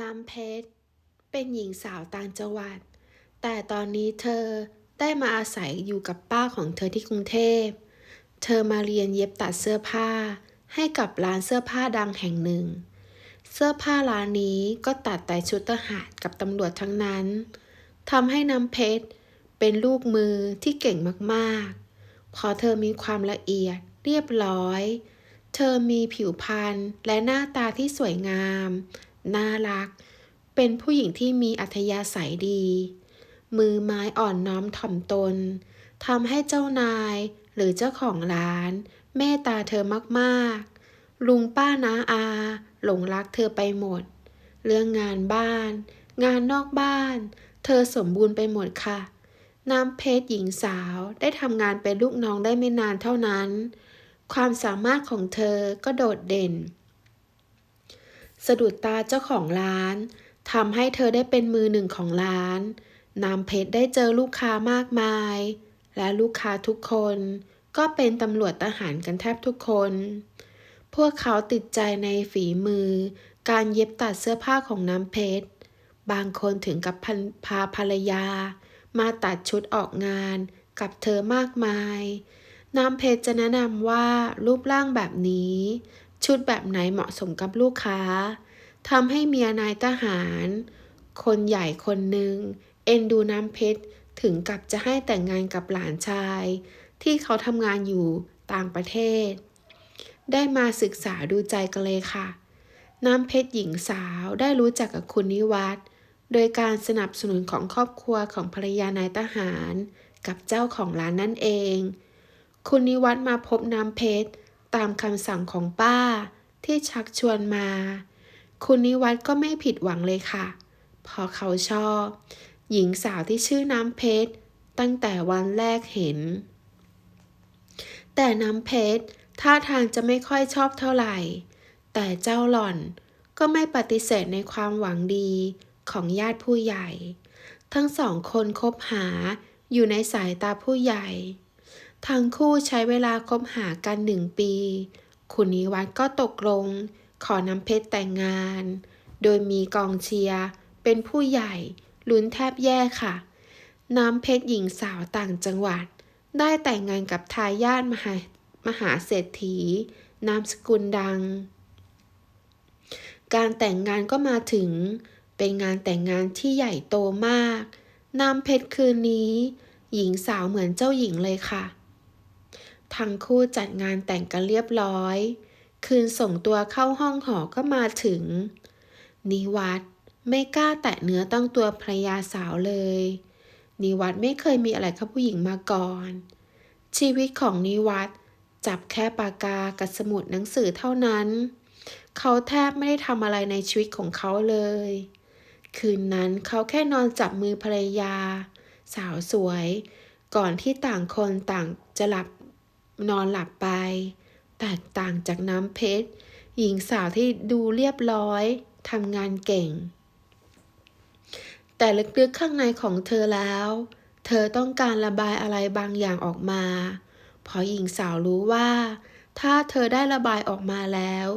น้ำเพชร เป็นหญิงสาวต่างจังหวัด แต่ตอนนี้เธอได้มาอาศัยอยู่กับป้าของเธอที่กรุงเทพ เธอมาเรียนเย็บตัดเสื้อผ้าให้กับร้านเสื้อผ้าดังแห่งหนึ่ง เสื้อผ้าร้านนี้ก็ตัดแต่ชุดทหารกับตำรวจทั้งนั้นทำให้น้ำเพชรเป็นลูกมือที่เก่งมากๆ พอเธอมีความละเอียดเรียบร้อย เธอมีผิวพรรณและหน้าตาที่สวยงาม น่ารัก เป็นผู้หญิงที่มีอัธยาศัยดี มือไม้อ่อนน้อมถ่อมตนทำให้เจ้านายหรือเจ้าของร้าน เมตตาเธอมากๆ ลุงป้านาอา หลงรักเธอไปหมด เรื่องงานบ้าน งานนอกบ้าน เธอสมบูรณ์ไปหมดค่ะ น้ำเพชรหญิงสาวได้ทำงานเป็นลูกน้องได้ไม่นานเท่านั้น ความสามารถของเธอก็โดดเด่น สะดุดตาเจ้าของร้านทำให้เธอได้เป็นมือหนึ่งของร้าน น้ำเพชรได้เจอลูกค้ามากมาย และลูกค้าทุกคน ก็เป็นตำรวจทหารกันแทบทุกคน พวกเขาติดใจในฝีมือ การเย็บตัดเสื้อผ้าของน้ำเพชร บางคนถึงกับพพาภรรยา มาตัดชุดออกงานกับเธอมากมาย น้ำเพชรจะแนะนำว่ารูปร่างแบบนี้ ชุดแบบไหนเหมาะสมกับลูกค้าทำให้เมียนายทหาร คนใหญ่คนหนึ่ง เอ็นดูน้ำเพชร ถึงกับจะให้แต่งงานกับหลานชาย ที่เขาทำงานอยู่ต่างประเทศ ได้มาศึกษาดูใจกันเลยค่ะ น้ำเพชรหญิงสาวได้รู้จักกับคุณนิวัฒน์โดยการสนับสนุนของครอบครัวของภรรยานายทหาร กับเจ้าของร้านนั่นเอง คุณนิวัฒน์มาพบน้ำเพชร ตามคำสั่งของป้าที่ชักชวนมา คุณนิวัฒน์ก็ไม่ผิดหวังเลยค่ะเพราะเขาชอบ หญิงสาวที่ชื่อน้ำเพชร ตั้งแต่วันแรกเห็น แต่น้ำเพชรท่าทางจะไม่ค่อยชอบเท่าไหร่ แต่เจ้าหล่อนก็ไม่ปฏิเสธในความหวังดีของญาติผู้ใหญ่ ทั้งสองคนคบหาอยู่ในสายตาผู้ใหญ่ ทั้งคู่ใช้เวลาคบหากันหนึ่งปี คุณนิวัฒน์ก็ตกลง ขอน้ำเพชรแต่งงาน โดยมีกองเชียร์เป็นผู้ใหญ่ลุ้นแทบแย่ค่ะ น้ำเพชรหญิงสาวต่างจังหวัด ได้แต่งงานกับทายาทมหามหาเศรษฐี นามสกุลดัง การแต่งงานก็มาถึง เป็นงานแต่งงานที่ใหญ่โตมาก น้ำเพชรคืนนี้ หญิงสาวเหมือนเจ้าหญิงเลยค่ะ ทั้งคู่จัดงานแต่งกันเรียบร้อย คืนส่งตัวเข้าห้องหอก็มาถึง นิวัตไม่กล้าแตะเนื้อต้องตัวภรรยาสาวเลย นิวัตไม่เคยมีอะไรกับผู้หญิงมาก่อน ชีวิตของนิวัตจับแค่ปากกากับสมุดหนังสือเท่านั้น เขาแทบไม่ได้ทำอะไรในชีวิตของเขาเลย คืนนั้นเขาแค่นอนจับมือภรรยา สาวสวย ก่อนที่ต่างคนต่างจะหลับ นอนหลับไป แตกต่างจากน้ำเพชร หญิงสาวที่ดูเรียบร้อยทำงานเก่ง แต่ลึกๆข้างในของเธอแล้ว เธอต้องการระบายอะไรบางอย่างออกมา เพราะหญิงสาวรู้ว่า ถ้าเธอได้ระบายออกมาแล้ว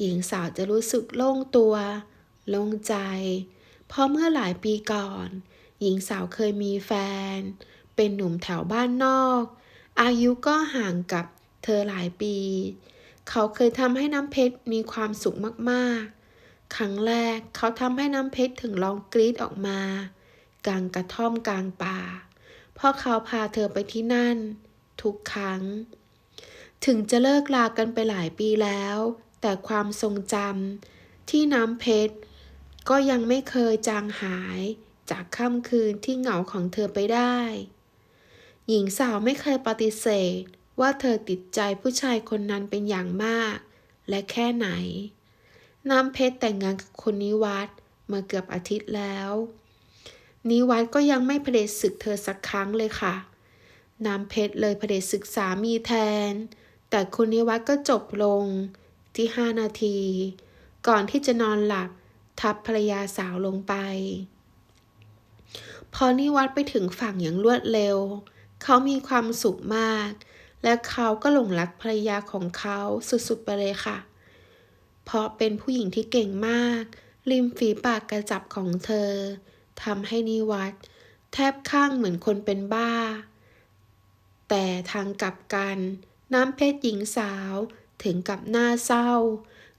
หญิงสาวจะรู้สึกโล่งตัว โล่งใจ เพราะเมื่อหลายปีก่อน หญิงสาวเคยมีแฟน เป็นหนุ่มแถวบ้านนอก อายุก็ห่างกับเธอหลายปี เขาเคยทำให้น้ำเพชรมีความสุขมากๆ ครั้งแรกเขาทำให้น้ำเพชรถึงร้องกรีดออกมา กลางกระท่อมกลางป่า เพราะเขาพาเธอไปที่นั่น ทุกครั้ง ถึงจะเลิกลากันไปหลายปีแล้ว แต่ความทรงจำที่น้ำเพชรก็ยังไม่เคยจางหายจากค่ำคืนที่เหงาของเธอไปได้ หญิงสาวไม่เคยปฏิเสธ ว่าเธอติดใจผู้ชายคนนั้นเป็นอย่างมาก และแค่ไหน น้ำเพชรแต่งงานกับคนนิวัตมาเกือบอาทิตย์แล้ว นิวัตก็ยังไม่เผด็จศึกเธอสักครั้งเลยค่ะ น้ำเพชรเลยเผด็จศึกสามีแทน แต่คุณนิวัตก็จบลงที่ห้านาที ก่อนที่จะนอนหลับทับภรรยาสาวลงไป พอนิวัตไปถึงฝั่งอย่างรวดเร็ว เขามีความสุขมาก และเขาก็หลงรักภรรยาของเขาสุดๆไปเลยค่ะ เพราะเป็นผู้หญิงที่เก่งมาก ริมฝีปากกระจับของเธอทำให้นิวัตแทบข้างเหมือนคนเป็นบ้า แต่ทางกลับกัน น้ำเพชรหญิงสาวถึงกับหน้าเศร้า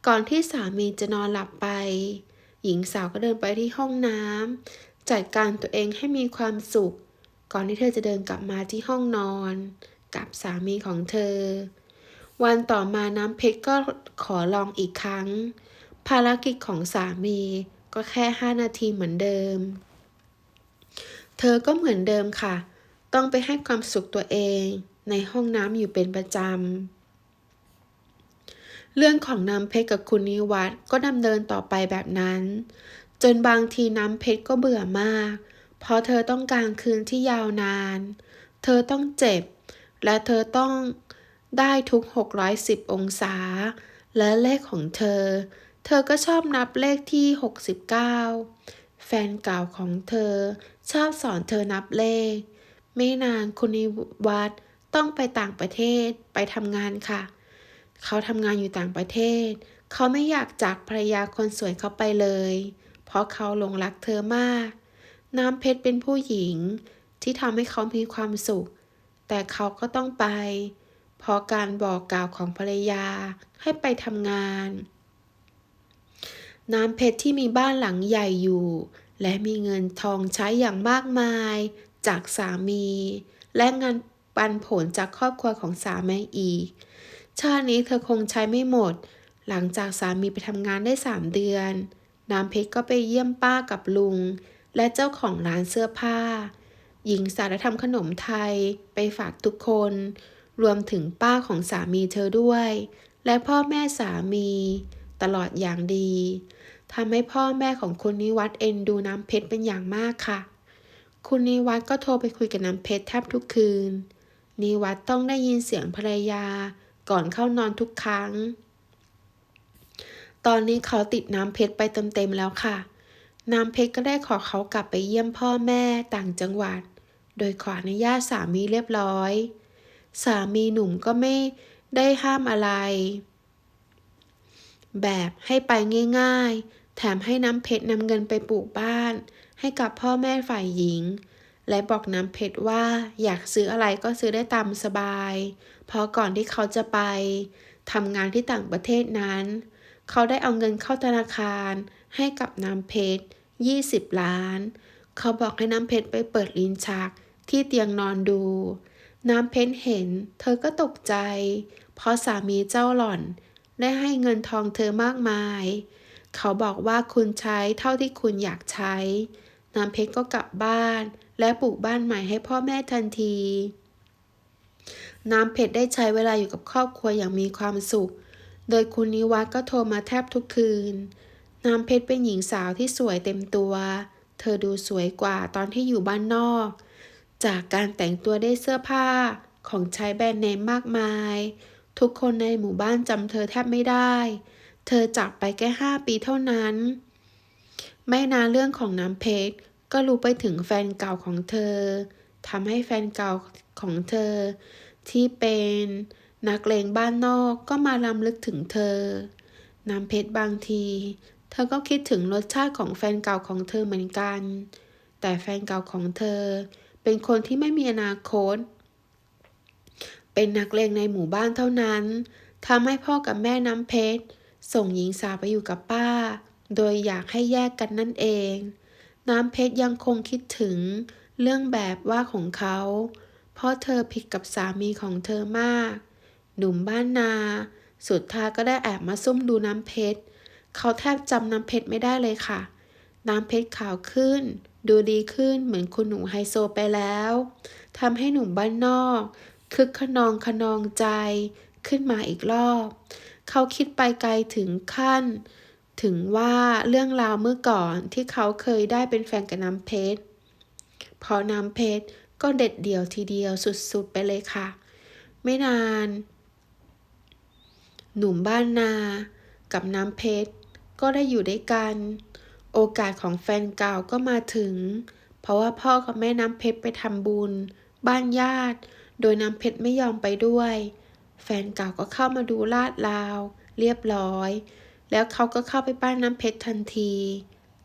ก่อนที่สามีจะนอนหลับไป หญิงสาวก็เดินไปที่ห้องน้ำจัดการตัวเองให้มีความสุข ก่อนที่เธอจะเดินกลับมาที่ห้องนอน กับสามีของเธอ วันต่อมาน้ำเพชรก็ขอลองอีกครั้ง ภารกิจของสามีก็แค่ห้านาทีเหมือนเดิม เธอก็เหมือนเดิมค่ะ ต้องไปให้ความสุขตัวเองในห้องน้ำอยู่เป็นประจำ เรื่องของน้ำเพชรกับคุณนิวัตก็ดำเนินต่อไปแบบนั้น จนบางทีน้ำเพชรก็เบื่อมาก เพราะเธอต้องการคืนที่ยาวนาน เธอต้องเจ็บ และเธอต้องได้ทุก 610 องศา และเลขของเธอ เธอก็ชอบนับเลขที่ 69 แฟนเก่าของเธอชอบสอนเธอนับเลข ไม่นานคุณนิวัตต้องไปต่างประเทศไปทำงานค่ะ เขาทำงานอยู่ต่างประเทศ เขาไม่อยากจากภรรยาคนสวยเขาไปเลย เพราะเขาหลงรักเธอมาก น้ำเพชรเป็นผู้หญิงที่ทำให้เขามีความสุข แต่เขาก็ต้องไป เพราะการบอกกล่าวของภรรยาให้ไปทำงาน น้ำเพชรที่มีบ้านหลังใหญ่อยู่ และมีเงินทองใช้อย่างมากมายจากสามี และเงินปันผลจากครอบครัวของสามีอีก ชาตินี้เธอคงใช้ไม่หมด หลังจากสามีไปทำงานได้สามเดือน น้ำเพชรก็ไปเยี่ยมป้ากับลุง และเจ้าของร้านเสื้อผ้า หญิงสาวได้ทำขนมไทยไปฝากทุกคน รวมถึงป้าของสามีเธอด้วย และพ่อแม่สามี ตลอดอย่างดีทำให้พ่อแม่ของคุณนิวัตเอ็นดูน้ำเพชรเป็นอย่างมากค่ะ คุณนิวัตก็โทรไปคุยกับน้ำเพชรแทบทุกคืน นิวัตต้องได้ยินเสียงภรรยาก่อนเข้านอนทุกครั้ง ตอนนี้เขาติดน้ำเพชรไปเต็มๆแล้วค่ะ น้ำเพชรก็ได้ขอเขากลับไปเยี่ยมพ่อแม่ต่างจังหวัด โดยขออนุญาตสามีเรียบร้อย สามีหนุ่มก็ไม่ได้ห้ามอะไร แบบให้ไปง่าย ๆ แถมให้น้ำเพชรนำเงินไปปลูกบ้าน ให้กับพ่อแม่ฝ่ายหญิง และบอกน้ำเพชรว่าอยากซื้ออะไรก็ซื้อได้ตามสบาย เพราะก่อนที่เขาจะไปทำงานที่ต่างประเทศนั้น เขาได้เอาเงินเข้าธนาคารให้กับน้ำเพชร 20 ล้าน เขาบอกให้น้ำเพชรไปเปิดลิ้นชักที่เตียงนอนดู น้ำเพชรเห็น เธอก็ตกใจ เพราะสามีเจ้าหล่อน ได้ให้เงินทองเธอมากมาย เขาบอกว่าคุณใช้เท่าที่คุณอยากใช้ น้ำเพชรก็กลับบ้าน และปลูกบ้านใหม่ให้พ่อแม่ทันที น้ำเพชรได้ใช้เวลาอยู่กับครอบครัวอย่างมีความสุข โดยคุณนิวัฒก็โทรมาแทบทุกคืน น้ำเพชรเป็นหญิงสาวที่สวยเต็มตัว เธอดูสวยกว่าตอนที่อยู่บ้านนอก จากการแต่งตัวได้เสื้อผ้าของใช้แบรนด์เนมมากมาย ทุกคนในหมู่บ้านจำเธอแทบไม่ได้ เธอจากไปแค่ห้าปีเท่านั้น ไม่นานเรื่องของน้ำเพชรก็รู้ไปถึงแฟนเก่าของเธอทำให้แฟนเก่าของเธอ ที่เป็นนักเลงบ้านนอกก็มาลำลึกถึงเธอ น้ำเพชรบางที เธอก็คิดถึงรสชาติของแฟนเก่าของเธอเหมือนกัน แต่แฟนเก่าของเธอเป็นคนที่ไม่มีอนาคต เป็นนักเลงในหมู่บ้านเท่านั้นทำให้พ่อกับแม่น้ำเพชร ส่งหญิงสาวไปอยู่กับป้า โดยอยากให้แยกกันนั่นเอง น้ำเพชรยังคงคิดถึงเรื่องแบบว่าของเขา เพราะเธอผิดกับสามีของเธอมาก หนุ่มบ้านนา สุดท้ายก็ได้แอบมาซุ่มดูน้ำเพชร เขาแทบจำน้ำเพชรไม่ได้เลยค่ะ น้ำเพชรขาวขึ้น ดูดีขึ้นเหมือนคุณหนูไฮโซไปแล้วทำให้หนุ่มบ้านนอกคึกขนองขนองใจขึ้นมาอีกรอบ เขาคิดไปไกลถึงขั้น ถึงว่าเรื่องราวเมื่อก่อนที่เขาเคยได้เป็นแฟนกับน้ำเพชรพอน้ำเพชรก็เด็ดเดี่ยวทีเดียวสุดๆไปเลยค่ะ ไม่นาน หนุ่มบ้านนา กับน้ำเพชร ก็ได้อยู่ด้วยกัน โอกาสของแฟนเก่าก็มาถึง เพราะว่าพ่อกับแม่น้ำเพชรไปทำบุญ บ้านญาติ โดยน้ำเพชรไม่ยอมไปด้วย แฟนเก่าก็เข้ามาดูลาดลาว เรียบร้อย แล้วเขาก็เข้าไปบ้านน้ำเพชรทันที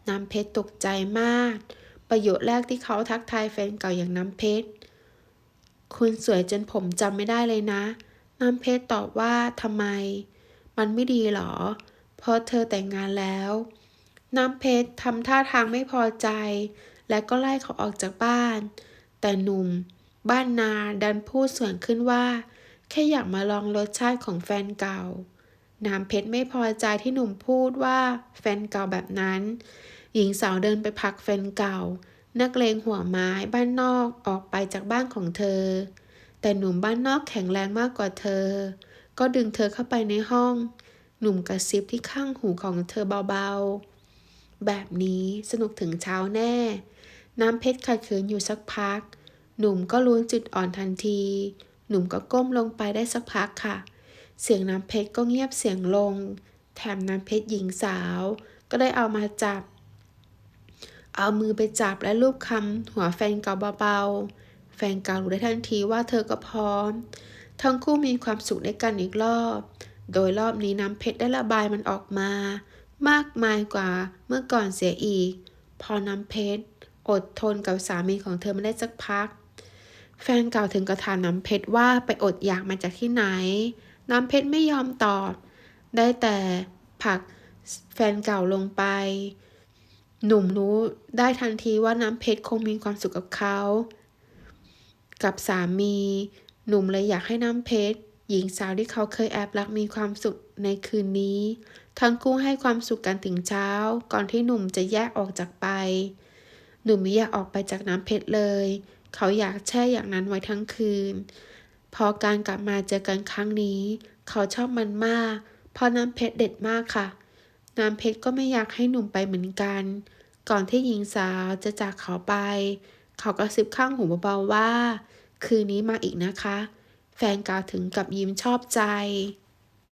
น้ำเพชรตกใจมาก ประโยคแรกที่เขาทักทายแฟนเก่าอย่างน้ำเพชร คุณสวยจนผมจำไม่ได้เลยนะ น้ำเพชรตอบว่าทำไม มันไม่ดีหรอ เพราะเธอแต่งงานแล้ว น้ำเพชรทำท่าทางไม่พอใจ และก็ไล่เขาออกจากบ้าน แต่หนุ่ม บ้านนาดันพูดสวนขึ้นว่า แค่อยากมาลองรสชาติของแฟนเก่า น้ำเพชรไม่พอใจที่หนุ่มพูดว่าแฟนเก่าแบบนั้น หญิงสาวเดินไปผลักแฟนเก่า นักเลงหัวไม้บ้านนอกออกไปจากบ้านของเธอ แต่หนุ่มบ้านนอกแข็งแรงมากกว่าเธอ ก็ดึงเธอเข้าไปในห้อง หนุ่มกระซิบที่ข้างหูของเธอเบาๆ แบบนี้สนุกถึงเช้าแน่ น้ำเพชรขัดขืนอยู่สักพัก หนุ่มก็รู้จุดอ่อนทันที หนุ่มก็ก้มลงไปได้สักพักค่ะ เสียงน้ำเพชรก็เงียบเสียงลง แถมน้ำเพชรหญิงสาว ก็ได้เอามาจับ เอามือไปจับและลูบคำหัวแฟนเก่าเบาๆ แฟนเก่ารู้ได้ทันทีว่าเธอก็พร้อม ทั้งคู่มีความสุขในกันอีกรอบ โดยรอบนี้น้ำเพชรได้ระบายมันออกมา มากมายกว่าเมื่อก่อนเสียอีก พอน้ำเพชรอดทนกับสามีของเธอมาได้สักพัก แฟนเก่าถึงกระถามน้ำเพชรว่าไปอดอยากมาจากที่ไหน น้ำเพชรไม่ยอมตอบ ได้แต่ผลักแฟนเก่าลงไป หนุ่มรู้ได้ทันทีว่าน้ำเพชรคงมีความสุขกับเขา กับสามี หนุ่มเลยอยากให้น้ำเพชร หญิงสาวที่เขาเคยแอบรักมีความสุขในคืนนี้ ทั้งคู่ให้ความสุขกันถึงเช้า ก่อนที่หนุ่มจะแยกออกจากไป หนุ่มไม่อยากออกไปจากน้ำเพชรเลย เขาอยากแช่อย่างนั้นไว้ทั้งคืน พอการกลับมาเจอกันครั้งนี้ เขาชอบมันมาก เพราะน้ำเพชรเด็ดมากค่ะ น้ำเพชรก็ไม่อยากให้หนุ่มไปเหมือนกัน ก่อนที่หญิงสาวจะจากเขาไป เขาก็ซิบข้างหูเบาๆว่า คืนนี้มาอีกนะคะ แฟนกล่าวถึงกับยิ้มชอบใจ